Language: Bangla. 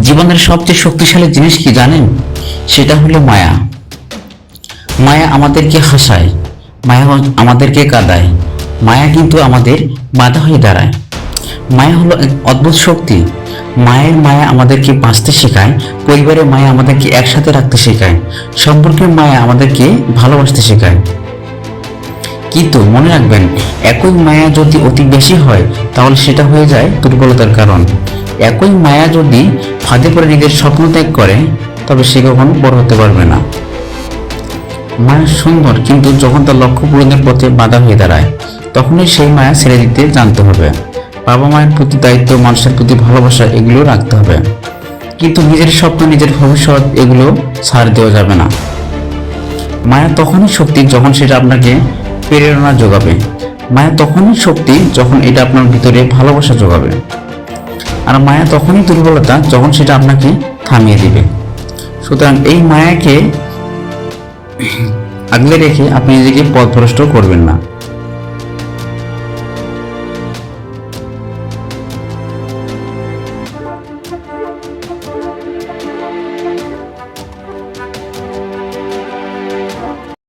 জীবনের সবচেয়ে শক্তিশালী জিনিস কি জানেন? সেটা হলো মায়া। মায়া আমাদেরকে হাসায়, মায়া আমাদেরকে কাঁদায়, মায়া কিন্তু আমাদের বাধা হয়ে দাঁড়ায়। মায়া হলো এক অদ্ভুত শক্তি। মায়ের মায়া আমাদেরকে বাঁচতে শেখায়, পরিবারের মায়া আমাদেরকে একসাথে রাখতে শেখায়, সম্পর্কের মায়া আমাদেরকে ভালোবাসতে শেখায়। কিন্তু মনে রাখবেন, একই মায়া যদি অতি বেশি হয়, তাহলে সেটা হয়ে যায় দুর্বলতার কারণ। একই মায়া যদি ফাঁদে পড়ে নিজের স্বপ্ন ত্যাগ করে, তবে সে কখনো বড় হতে পারবে না। মায়া সুন্দর, কিন্তু যখন তার লক্ষ্য পূরণের পথে বাধা হয়ে দাঁড়ায়, তখনই সেই মায়া ছেড়ে দিতে জানতে হবে। বাবা মায়ের প্রতি দায়িত্ব, মানুষের প্রতি ভালোবাসা, এগুলো রাখতে হবে। কিন্তু নিজের স্বপ্ন, নিজের ভবিষ্যৎ, এগুলো ছাড় দেওয়া যাবে না। মায়া তখনই শক্তি যখন সেটা আপনাকে প্রেরণা যোগাবে। মায়া তখনই শক্তি যখন এটা আপনার ভিতরে ভালোবাসা যোগাবে। আর মায়া তখনই দুর্বলতা যখন সেটা আপনাকে থামিয়ে দিবে। সুতরাং এই মায়াকে আগলে রেখে আপনি নিজেকে পথভ্রষ্ট করবেন না।